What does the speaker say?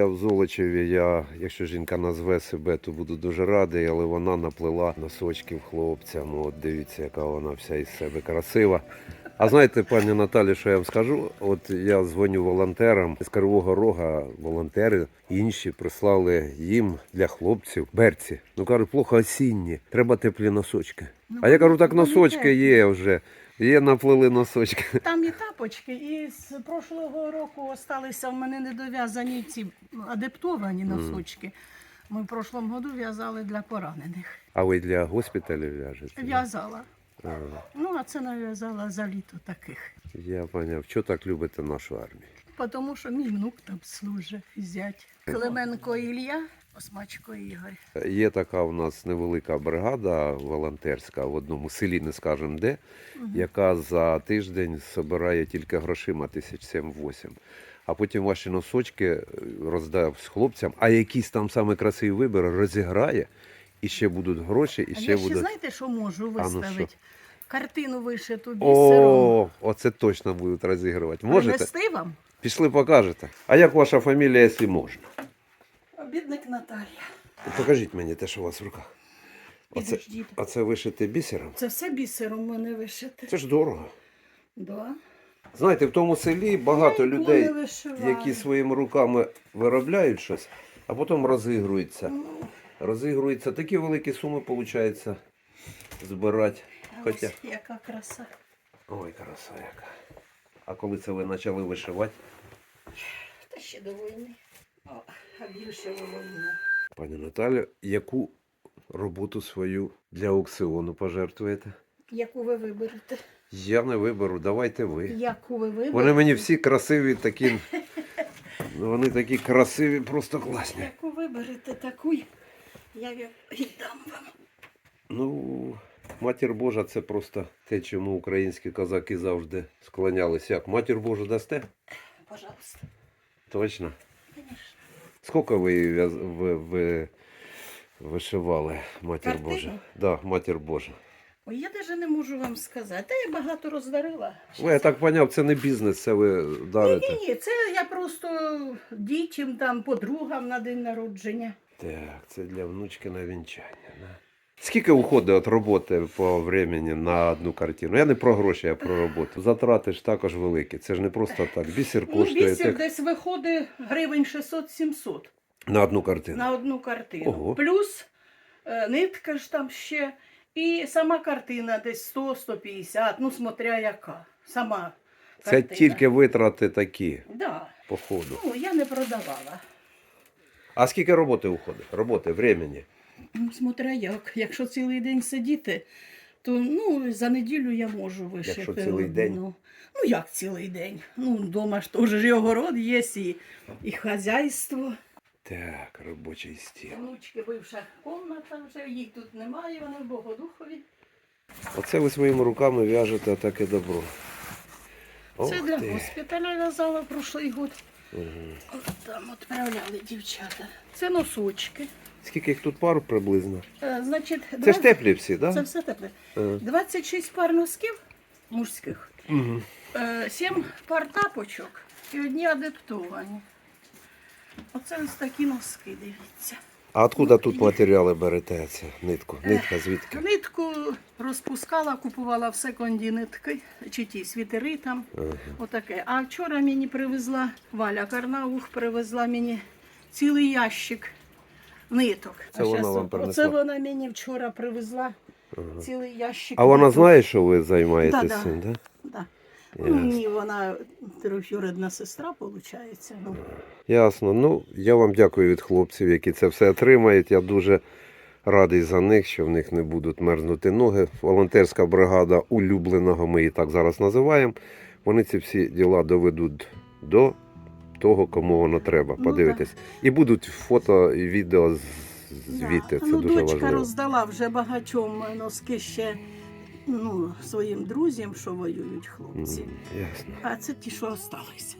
Я в Золочеві, я, якщо жінка назве себе, то буду дуже радий, але вона наплела носочків хлопцям. От дивіться, яка вона вся із себе красива. А знаєте, пані Наталі, що я вам скажу? От я дзвоню волонтерам з Кривого Рога, волонтери інші прислали їм для хлопців берці. Ну кажуть, плохо осінні, треба теплі носочки. А я кажу, так носочки є вже. Є наплили носочки. Там і тапочки, і з прошлого року залишилися в мене недов'язані ці адаптовані носочки. Ми в прошлому году в'язали для поранених. А ви для госпіталів в'яжете? В'язала. Ну, а це нав'язала за літо таких. Я поняв, що так любите нашу армію? Тому що мій внук там служить, зять. Клименко Ілля, Осмачко Ігор. Є така у нас невелика бригада волонтерська в одному селі, не скажемо де, яка за тиждень збирає тільки грошима тисяч сім-восім. А потім ваші носочки е, роздав з хлопцям, а якийсь там саме красивий вибір розіграє, і ще будуть гроші, і А ще я ще будуть. знаєте, що можу ну виставити? Картину вишиту бісером. О, оце точно будуть розігрувати. Можете? Принести вам? Пішли покажете. А як ваша фамілія, якщо можна? Обідник Наталія. Покажіть мені те, що у вас в руках. Оце, Підождіть. а це вишите бісером? Це все бісером в мене вишите. Це ж дорого. Да. Знаєте, в тому селі багато Я ніколи людей, не які своїми руками виробляють щось, а потім розігруються. Ну, Розігруються такі великі суми, виходить, збирати. Хоча. Ось яка краса. Ой, краса яка. А коли це ви почали вишивати, Та ще до війни. А більше волину. пані Наталя, яку роботу свою для аукціону пожертвуєте? Яку ви виберете? Я не виберу, давайте ви. Яку ви виберете? Вони мені всі красиві, такі. ну, Вони такі красиві, просто класні. Яку виберете, таку я віддам вам. Ну, матір Божа це просто те, чому українські козаки завжди склонялися. Як матір Божу дасте? Пожалуйста. Точно. Конечно. Скільки ви, її в'яз- ви, ви вишивали, матір Картину? Божа? Да, матір Божа. Ой, я навіть не можу вам сказати. Та я багато роздарила. Ви, я так поняв, це не бізнес, це ви дарите. Ні, ні, це я просто дітям, там, подругам на день народження. Так, це для внучки на вінчання. Да? Скільки уходить від роботи по времени на одну картину? Я не про гроші, а про роботу. Затрати ж також великі. Це ж не просто так. Бісер Ну, коштує бісер так, десь виходить гривень 600-700 на одну картину. на одну картину. Ого. Плюс е, нитка ж там ще. І сама картина десь 100-150, ну смотря яка. Сама Це картина. тільки витрати такі Да. по ходу. Ну, я не продавала. А скільки роботи уходить? Роботи, времени. Ну, смотря як. Якщо цілий день сидіти, то ну, за неділю я можу вишити. Якщо цілий день? одну. Ну як цілий день? Ну, вдома ж теж ж і огород є, і, і хазяйство. Так, робочий стіл. Внучки бивша комната вже, їх тут немає, вони в Богодухові. Оце ви своїми руками в'яжете таке добро. Це Ох для ти. госпіталя в'язала прошлий год. Мгм. От там відправляли дівчата. Це носочки. Скільки їх тут пар приблизно? Е, значить, Це ж теплі всі, так? Це Да? все тепле. Е. 26 пар носків мужських. Мгм. Е, Сім пар тапочок і одні адаптовані. Оце ось такі носки, дивіться. А откуда тут матеріали берете? Це нитку? Нитка звідки? Нитку розпускала, купувала в секонді нитки, чи ті світери там. Ага. Отаке. А вчора мені привезла Валя Карнаух, привезла мені цілий ящик ниток. Це А вона щас вам принесла? Оце вона мені вчора привезла Ага. цілий ящик. А вона ниток. знає, що ви займаєтесь Да-да. Да. Ясно. Ну, ні, вона трьохюридна сестра, виходить. Ну, Ясно. Ну, я вам дякую від хлопців, які це все отримають. Я дуже радий за них, що в них не будуть мерзнути ноги. Волонтерська бригада улюбленого, ми її так зараз називаємо. Вони ці всі діла доведуть до того, кому воно треба. Ну, Подивитись. І будуть фото і відео звідти. Да. Це ну, дуже дочка важливо. роздала вже багатьом носки ще ну, своїм друзям, що воюють хлопці. Ясно. А це ті, що залишилися.